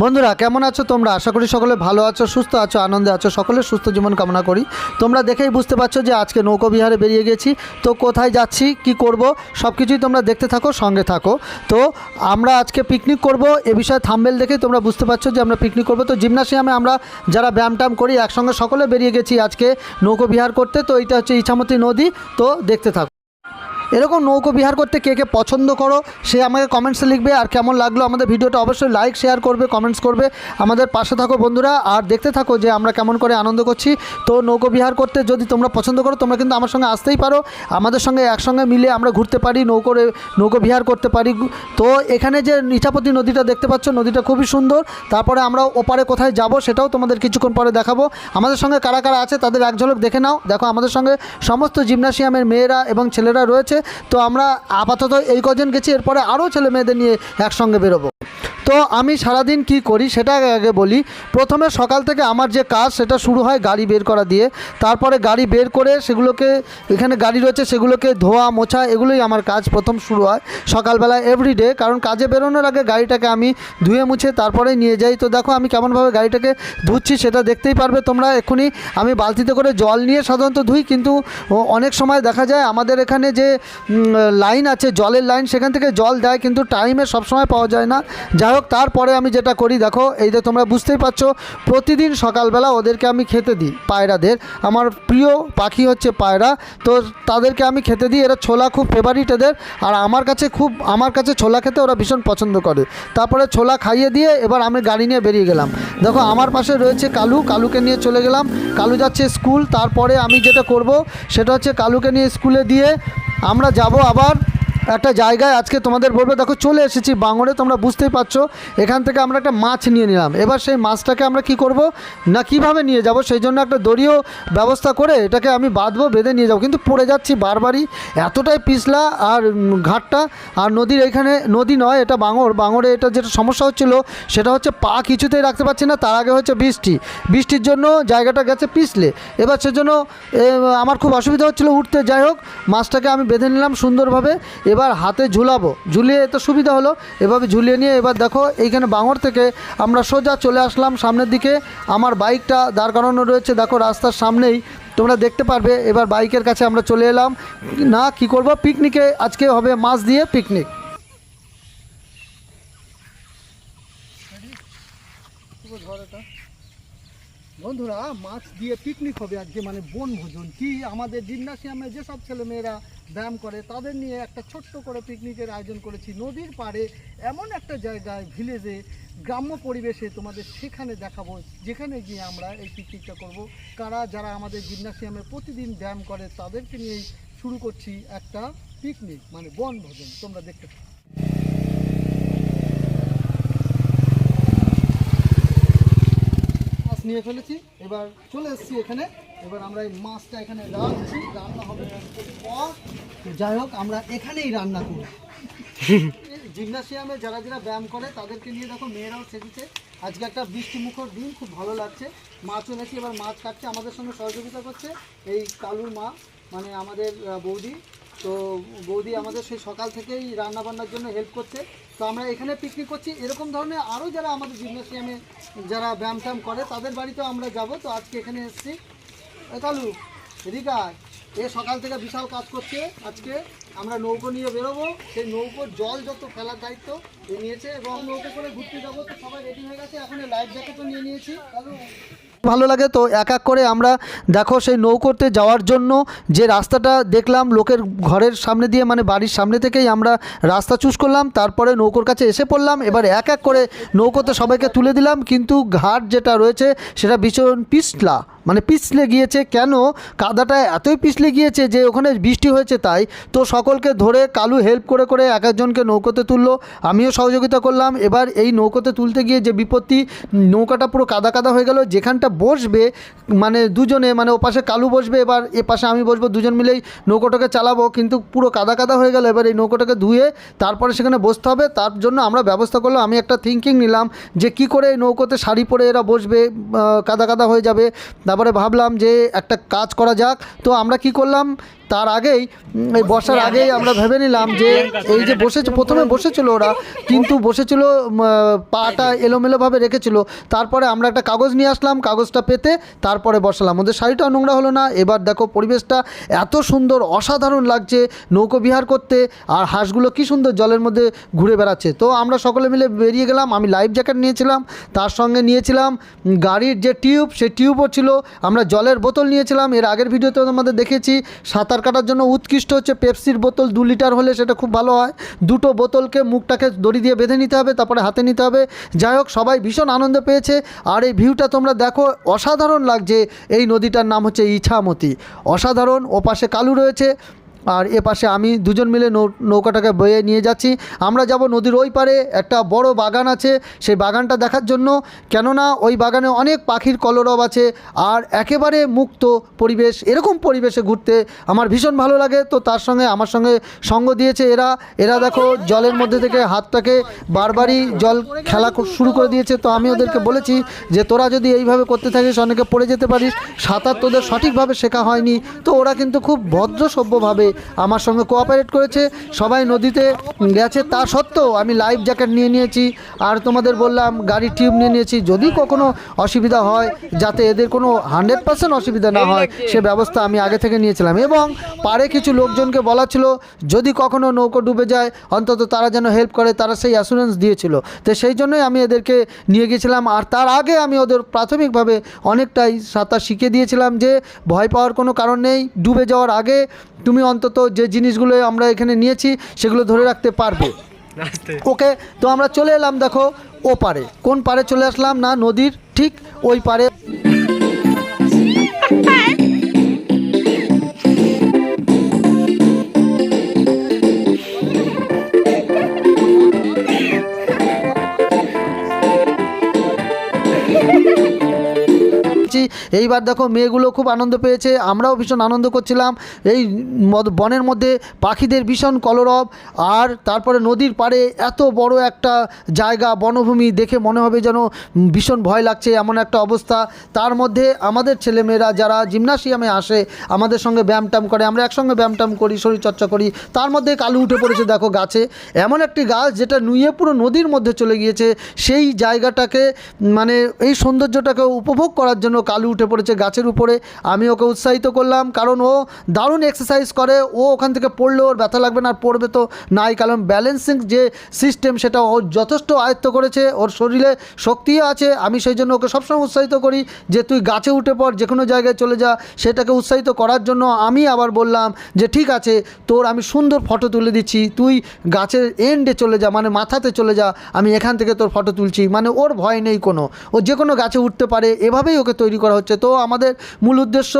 বন্ধুরা, কেমন আছো তোমরা? আশা করি সকলে ভালো আছো, সুস্থ আছো, আনন্দে আছো। সকলের সুস্থ জীবন কামনা করি। তোমরা দেখেই বুঝতে পারছ যে আজকে নৌকো বিহারে বেরিয়ে গেছি। তো কোথায় যাচ্ছি, কি করব সব কিছুই তোমরা দেখতে থাকো, সঙ্গে থাকো। তো আমরা আজকে পিকনিক করব। এ বিষয়ে থাম্বেল দেখেই তোমরা বুঝতে পারছ যে আমরা পিকনিক করব। তো জিমনাসিয়ামে আমরা যারা ব্যায়াম ট্যাম করি, একসঙ্গে সকলে বেরিয়ে গেছি আজকে নৌকো বিহার করতে। তো এটা হচ্ছে ইছামতি নদী। তো দেখতে থাকো। এরকম নৌকো বিহার করতে কে কে পছন্দ করো, সে আমাকে কমেন্টসে লিখবে, আর কেমন লাগল আমাদের ভিডিওটা অবশ্যই লাইক শেয়ার করবে কমেন্টস করবে। আমাদের পাশে থাকো বন্ধুরা, আর দেখতে থাকো যে আমরা কেমন করে আনন্দ করছি। তো নৌকো বিহার করতে যদি তোমরা পছন্দ করো, তোমরা কিন্তু আমার সঙ্গে আসতেই পারো। আমাদের সঙ্গে একসঙ্গে মিলে আমরা ঘুরতে পারি নৌকোরে নৌকো বিহার করতে পারি। তো এখানে যে ইছাপতি নদীটা দেখতে পাচ্ছ, নদীটা খুবই সুন্দর। তারপরে আমরা ওপারে কোথায় যাব সেটাও তোমাদের কিছুক্ষণ পরে দেখাবো। আমাদের সঙ্গে কারা কারা আছে তাদের এক ঝলক দেখে নাও। দেখো, আমাদের সঙ্গে সমস্ত জিমনাসিয়ামের মেয়েরা এবং ছেলেরা রয়েছে। তো আমরা আপাতত এই কজন গেছি এরপরে আরও ছেলে মেয়েদের নিয়ে একসঙ্গে বেরোবো। তো আমি সারাদিন কি করি সেটা আগে বলি। প্রথমে সকাল থেকে আমার যে কাজ সেটা শুরু হয় গাড়ি বের করা দিয়ে। তারপরে গাড়ি বের করে সেগুলোকে, এখানে গাড়ি রয়েছে সেগুলোকে ধোয়া, মোছা, এগুলোই আমার কাজ প্রথম শুরু হয় সকালবেলা এভরিডে কারণ কাজে বেরোনোর আগে গাড়িটাকে আমি ধুয়ে, মুছে, তারপরে নিয়ে যাই। তো দেখো আমি কেমনভাবে গাড়িটাকে ধুচ্ছি সেটা দেখতেই পারবে তোমরা। এক্ষুনি আমি বালতিতে করে জল নিয়ে সাধারণত ধুই, কিন্তু অনেক সময় দেখা যায় আমাদের এখানে যে লাইন আছে, জলের লাইন সেখান থেকে জল দেয়, কিন্তু টাইমে সবসময় পাওয়া যায় না। যাই হোক, তারপরে আমি যেটা করি, দেখো, এই যে তোমরা বুঝতেই পারছ, প্রতিদিন সকালবেলা ওদেরকে আমি খেতে দিই, পায়রাদের। আমার প্রিয় পাখি হচ্ছে পায়রা, তো তাদেরকে আমি খেতে দিই, এরা ছোলা খুব ফেভারিট এদের, আর আমার কাছে খুব, আমার কাছে ছোলা খেতে ওরা ভীষণ পছন্দ করে। তারপরে ছোলা খাইয়ে দিয়ে এবার আমি গাড়ি নিয়ে বেরিয়ে গেলাম। দেখো, আমার পাশে রয়েছে কালু, কালুকে নিয়ে চলে গেলাম। কালু যাচ্ছে স্কুল, তারপরে আমি যেটা করব, সেটা হচ্ছে কালুকে নিয়ে স্কুলে দিয়ে আমরা যাব আবার একটা জায়গায় আজকে তোমাদের বলব, দেখো চলে এসেছি বাঙরে, তোমরা বুঝতেই পারছ। এখান থেকে আমরা একটা মাছ নিয়ে নিলাম। এবার সেই মাছটাকে আমরা কি করব, না কীভাবে নিয়ে যাব, সেই জন্য একটা দড়িও ব্যবস্থা করে এটাকে আমি বাঁধবো, বেঁধে নিয়ে যাব। কিন্তু পড়ে যাচ্ছি বারবারই। এতটাই পিছলা আর ঘাটটা, আর নদীর এখানে, নদী নয়, এটা বাঙর। বাঙরে এটা যেটা সমস্যা হচ্ছিল, সেটা হচ্ছে পা কিছুতেই রাখতে পারছি না, তার আগে হচ্ছে বৃষ্টি। বৃষ্টির জন্য জায়গাটা গেছে পিছলে। এবার সেজন্য আমার খুব অসুবিধা হচ্ছিল উঠতে। যাই হোক, মাছটাকে আমি বেঁধে নিলাম সুন্দরভাবে। এবার হাতে ঝুলাবো। ঝুলিয়ে তো সুবিধা হলো। এভাবে ঝুলিয়ে নিয়ে এবার দেখো এইখানে বাঙর থেকে আমরা সোজা চলে আসলাম সামনের দিকে। আমার বাইকটা দাঁড় করানো রয়েছে। দেখো রাস্তার সামনেই। তোমরা দেখতে পারবে, এবার বাইকের কাছে আমরা চলে এলাম। না, কি করব? পিকনিকে আজকে হবে মাছ দিয়ে পিকনিক। বন্ধুরা, মাছ দিয়ে পিকনিক হবে আজকে মানে বনভোজন কি আমাদের জিমনাসিয়ামে যেসব ছেলেমেয়েরা ব্যায়াম করে, তাদের নিয়ে একটা ছোট্ট করে পিকনিকের আয়োজন করেছি। নদীর পাড়ে এমন একটা জায়গায় ভিলেজে গ্রাম্য পরিবেশে তোমাদের সেখানে দেখাবো, যেখানে গিয়ে আমরা এই পিকনিকটা করব। কারা যারা আমাদের জিমনাসিয়ামে প্রতিদিন ব্যায়াম করে, তাদেরকে নিয়েই শুরু করছি একটা পিকনিক মানে বনভোজন তোমরা দেখতে পাবে নিয়ে ফেলেছি। এবার চলে এসেছি এখানে। এবার আমরা এই মাছটা এখানে রাখছি রান্না হবে যাই হোক, আমরা এখানেই রান্না করি। জিমনাসিয়ামে যারা যারা ব্যায়াম করে, তাদেরকে নিয়ে দেখো মেয়েরাও সেজেছে। আজকে একটা বৃষ্টিমুখর দিন, খুব ভালো লাগছে। মাছ এনেছি এবার মাছ কাটছে। আমাদের সঙ্গে সহযোগিতা করছে এই কালুর মা মানে আমাদের বৌদি। তো বৌদি আমাদের সেই সকাল থেকেই রান্না বান্নার জন্য হেল্প করছে। তো আমরা এখানে পিকনিক করছি। এরকম ধরনের আরও যারা আমাদের জিমনাসিয়ামে যারা ব্যায়াম ট্যায়াম করে, তাদের বাড়িতেও আমরা যাব। তো আজকে এখানে এসেছি। কালু এদিকে এ সকাল থেকে বিশাল কাজ করছে। আজকে আমরা নৌকো নিয়ে বেরোবো। সেই নৌকোর জল যত ফেলার দায়িত্ব নিয়েছে এবং নৌকো করে ঘুরতে যাব। তো সবাই রেডি হয়ে গেছে। এখন লাইফ জ্যাকেটও নিয়ে নিয়েছি। কালু ভালো লাগে। তো এক এক করে আমরা দেখো সেই নৌকোতে যাওয়ার জন্য যে রাস্তাটা দেখলাম, লোকের ঘরের সামনে দিয়ে মানে বাড়ির সামনে থেকেই আমরা রাস্তা চুজ করলাম, তারপরে নৌকোর কাছে এসে পড়লাম, এবার এক এক করে নৌকোতে সবাইকে তুলে দিলাম, কিন্তু ঘাট যেটা রয়েছে সেটা ভীষণ পিছলা। মানে পিছলে গিয়েছে, কেন? কাদাটা এতই পিছলে গিয়েছে যে ওখানে বৃষ্টি হয়েছে তাই। তো সকলকে ধরে কালু হেল্প করে করে এক একজনকে নৌকোতে তুললো। আমিও সহযোগিতা করলাম। এবার এই নৌকোতে তুলতে গিয়ে যে বিপত্তি, নৌকাটা পুরো কাদা কাদা হয়ে গেল। যেখানটা বসবে মানে দুজনে মানে ও পাশে কালু বসবে, এবার এ পাশে আমি বসবো, দুজন মিলেই নৌকোটাকে চালাবো। কিন্তু পুরো কাদা কাদা হয়ে গেল। এবার এই নৌকোটাকে ধুয়ে তারপরে সেখানে বসতে হবে। তার জন্য আমরা ব্যবস্থা করলাম। আমি একটা থিঙ্কিং নিলাম যে কি করে এই নৌকোতে শাড়ি পরে এরা বসবে কাদা কাদা হয়ে যাবে। তারপরে ভাবলাম যে একটা কাজ করা যাক। তো আমরা কি করলাম? তার আগেই এই বসার আগেই আমরা ভেবে নিলাম যে এই যে বসেছে, প্রথমে বসেছিল ওরা, কিন্তু বসেছিল পাটা এলোমেলোভাবে রেখেছিল। তারপরে আমরা একটা কাগজ নিয়ে আসলাম, কাগজটা পেতে তারপরে বসালাম। ওদের শাড়িটাও নোংরা হলো না। এবার দেখো পরিবেশটা এত সুন্দর, অসাধারণ লাগছে নৌকো বিহার করতে, আর হাঁসগুলো কি সুন্দর জলের মধ্যে ঘুরে বেড়াচ্ছে। তো আমরা সকলে মিলে বেরিয়ে গেলাম, আমি লাইফ জ্যাকেট নিয়েছিলাম, তার সঙ্গে নিয়েছিলাম গাড়ির যে টিউব, সেই টিউবও ছিল। আমরা জলের বোতল নিয়েছিলাম। এর আগের ভিডিওতে আমাদের দেখেছি সাঁতার কাটার জন্য উৎকৃষ্ট হচ্ছে পেপসির বোতল দু লিটার হলে সেটা খুব ভালো হয়। দুটো বোতলকে মুখটাকে দড়ি দিয়ে বেঁধে নিতে হবে, তারপরে হাতে নিতে হবে। যাই হোক, সবাই ভীষণ আনন্দ পেয়েছে। আর এই ভিউটা তোমরা দেখো, অসাধারণ লাগছে। এই নদীটার নাম হচ্ছে ইছামতি। অসাধারণ ও পাশে কালু রয়েছে। আর এ পাশে আমি দুজন মিলে নৌকাটাকে বয়ে নিয়ে যাচ্ছি। আমরা যাব নদীর ওই পারে, একটা বড় বাগান আছে। সেই বাগানটা দেখার জন্য, কেননা ওই বাগানে অনেক পাখির কলরব আছে আর একেবারে মুক্ত পরিবেশ, এরকম পরিবেশে ঘুরতে আমার ভীষণ ভালো লাগে। তো তার সঙ্গে আমার সঙ্গে সঙ্গ দিয়েছে এরা। এরা দেখো, জলের মধ্যে থেকে হাতটাকে বারবারই জল খেলা শুরু করে দিয়েছে। তো আমি ওদেরকে বলেছি যে, তোরা যদি এইভাবে করতে থাকিস, অনেকে পড়ে যেতে পারিস। সাঁতার তোদের সঠিকভাবে শেখা হয়নি। তো ওরা কিন্তু খুব ভদ্র সভ্যভাবে আমার সঙ্গে কোঅপারেট করেছে। সবাই নদীতে গেছে। তা সত্ত্বেও আমি লাইফ জ্যাকেট নিয়ে নিয়েছি। আর তোমাদের বললাম গাড়ির টিউব নিয়ে নিয়েছি। যদি কখনো অসুবিধা হয়, যাতে এদের কোনো হান্ড্রেড পার্সেন্ট অসুবিধা না হয়, সে ব্যবস্থা আমি আগে থেকে নিয়েছিলাম। এবং পারে কিছু লোকজনকে বলা ছিল, যদি কখনো নৌকো ডুবে যায়, অন্তত তারা যেন হেল্প করে, তারা সেই অ্যাসুরেন্স দিয়েছিল। তো সেই জন্যই আমি এদেরকে নিয়ে গেছিলাম। আর তার আগে আমি ওদের প্রাথমিকভাবে অনেকটাই সাঁতার শিখে দিয়েছিলাম যে ভয় পাওয়ার কোনো কারণ নেই ডুবে যাওয়ার আগে তুমি অন্তত যে জিনিসগুলো আমরা এখানে নিয়েছি সেগুলো ধরে রাখতে পারবে। ওকে তো আমরা চলে এলাম দেখো ও পারে কোন পারে চলে আসলাম না নদীর ঠিক ওই পারে। এইবার দেখো মেয়েগুলো খুব আনন্দ পেয়েছে, আমরাও ভীষণ আনন্দ করছিলাম। এই বনের মধ্যে পাখিদের ভীষণ কলরব, আর তারপরে নদীর পাড়ে এত বড় একটা জায়গা, বনভূমি দেখে মনে হবে যেন ভীষণ ভয় লাগছে, এমন একটা অবস্থা। তার মধ্যে আমাদের ছেলেমেয়েরা যারা জিমনাসিয়ামে আসে, আমাদের সঙ্গে ব্যায়াম ট্যাম করে, আমরা একসঙ্গে ব্যায়াম ট্যাম করি, শরীরচর্চা করি। তার মধ্যে কালু উঠে পড়েছে দেখো গাছে। এমন একটি গাছ যেটা নুয়ে পুরো নদীর মধ্যে চলে গিয়েছে, সেই জায়গাটাকে মানে এই সৌন্দর্যটাকে উপভোগ করার জন্য কালু উঠে পড়েছে গাছের উপরে। আমি ওকে উৎসাহিত করলাম, কারণ ও দারুণ এক্সারসাইজ করে। ও ওখান থেকে পড়লে ওর ব্যথা লাগবে না, আর পড়বে তো নাই। কারণ ব্যালেন্সিং যে সিস্টেম সেটা ও যথেষ্ট আয়ত্ত করেছে, ওর শরীরে শক্তিও আছে। আমি সেই জন্য ওকে সবসময় উৎসাহিত করি যে তুই গাছে উঠে পড়, যে কোনো জায়গায় চলে যা। সেটাকে উৎসাহিত করার জন্য আমি আবার বললাম যে, ঠিক আছে, তোর আমি সুন্দর ফটো তুলে দিচ্ছি। তুই গাছের এন্ডে চলে যা মানে মাথাতে চলে যা। আমি এখান থেকে তোর ফটো তুলছি। মানে ওর ভয় নেই কোনো। ও যে কোনো গাছে উঠতে পারে। এভাবেই ওকে তৈরি করা হচ্ছে। তো আমাদের মূল উদ্দেশ্য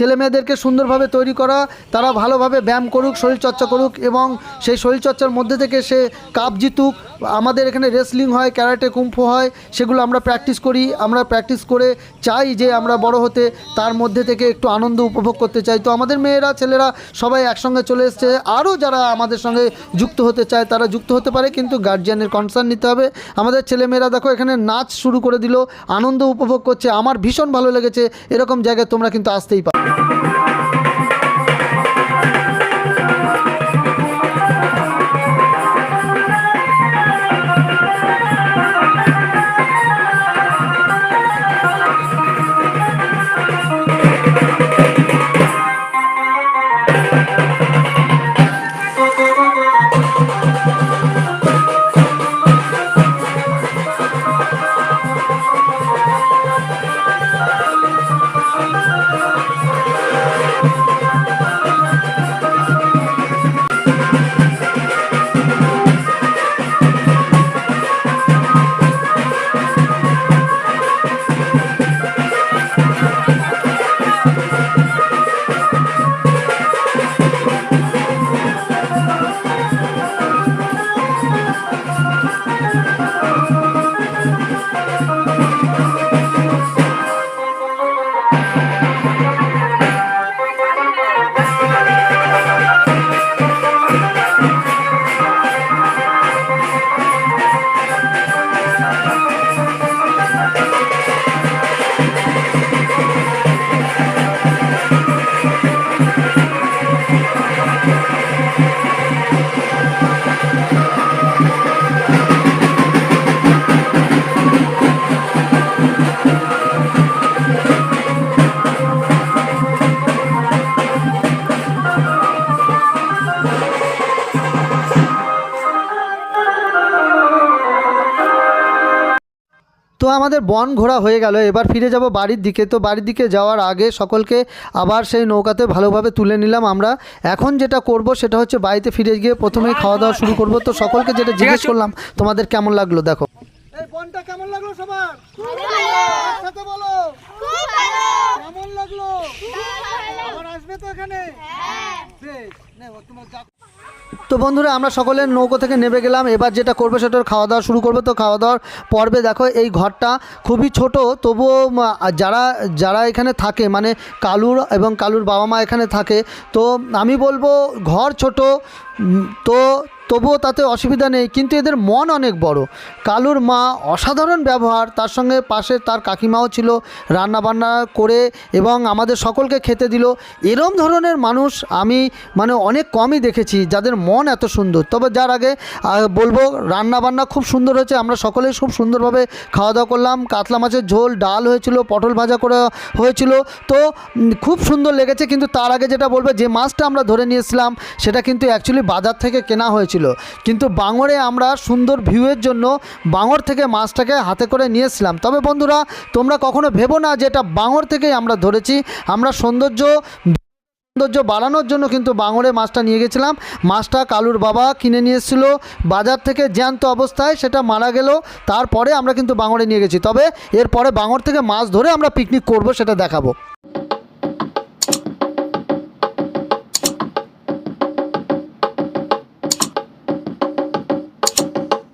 ছেলে মেয়েদেরকে সুন্দরভাবে তৈরি করা, তারা ভালোভাবে ব্যায়াম করুক শরীরচর্চা করুক এবং সেই শরীরচর্চার মধ্যে থেকে সে কাপ জিতুক। আমাদের এখানে রেসলিং হয়, ক্যারাটে, কুম্ফু হয়, সেগুলো আমরা প্র্যাকটিস করি। আমরা প্র্যাকটিস করে চাই যে আমরা বড় হতে তার মধ্যে থেকে একটু আনন্দ উপভোগ করতে চাই। তো আমাদের মেয়েরা, ছেলেরা সবাই একসঙ্গে চলে এসছে। আরও যারা আমাদের সঙ্গে যুক্ত হতে চায়, তারা যুক্ত হতে পারে, কিন্তু গার্জিয়ানের কনসার্ন নিতে হবে। আমাদের ছেলেমেয়েরা দেখো, এখানে নাচ শুরু করে দিল, আনন্দ উপভোগ করছে। আমার ভীষণ ভালো লেগেছে। এরকম জায়গায় তোমরা কিন্তু আসতেই পারো। আমাদের বন ঘোরা হয়ে গেল। এবার ফিরে যাব বাড়ির দিকে। তো বাড়ির দিকে যাওয়ার আগে সকলকে আবার সেই নৌকাতে ভালোভাবে তুলে নিলাম আমরা। এখন যেটা করব সেটা হচ্ছে বাড়িতে ফিরে গিয়ে প্রথমেই খাওয়া দাওয়া শুরু করব। তো সকলকে যেটা জিজ্ঞেস করলাম তোমাদের কেমন লাগল দেখো। এই বনটা কেমন লাগল সবার? সাথে বলো। কেমন লাগল? আবার আসবে তো এখানে? বেশ নে, তোমার যা- তো বন্ধুরা, আমরা সকলে নৌকো থেকে নেমে গেলাম। এবার যেটা করবে সেটা খাওয়া দাওয়া শুরু করবে। তো খাওয়া দাওয়ার পর্বে দেখো, এই ঘরটা খুবই ছোট, তবুও যারা যারা এখানে থাকে মানে কালুর এবং কালুর বাবা মা এখানে থাকে, তো আমি বলব ঘর ছোট তো তবুও তাতে অসুবিধা নেই, কিন্তু এদের মন অনেক বড়। কালুর মা অসাধারণ ব্যবহার, তার সঙ্গে পাশে তার কাকিমাও ছিল রান্না বান্না করে এবং আমাদের সকলকে খেতে দিল। এরম ধরনের মানুষ আমি মানে অনেক কমই দেখেছি, যাদের মন এত সুন্দর। তবে যার আগে বলব রান্না বান্না খুব সুন্দর হয়েছে, আমরা সকলেই খুব সুন্দরভাবে খাওয়া দাওয়া করলাম। কাতলা মাছের ঝোল, ডাল হয়েছিল, পটল ভাজা করে হয়েছিল। তো খুব সুন্দর লেগেছে, কিন্তু তার আগে যেটা বলব, যে মাছটা আমরা ধরে নিয়েছিলাম, সেটা কিন্তু অ্যাকচুয়ালি বাজার থেকে কেনা হয়েছিল কিন্তু বাঙরে আমরা সুন্দর ভিউয়ের জন্য বাঙর থেকে মাছটাকে হাতে করে নিয়েছিলাম। তবে বন্ধুরা, তোমরা কখনো ভেবো না যে এটা বাঙর থেকেই আমরা ধরেছি। আমরা সৌন্দর্য সৌন্দর্য বাড়ানোর জন্য কিন্তু বাঙরে মাছটা নিয়ে গেছিলাম। মাছটা কালুর বাবা কিনে নিয়ে এসেছিল। বাজার থেকে জ্যান্ত অবস্থায় সেটা মারা গেল। তারপরে আমরা কিন্তু বাঙরে নিয়ে গেছি। তবে এরপরে বাঙর থেকে মাছ ধরে আমরা পিকনিক করব সেটা দেখাবো।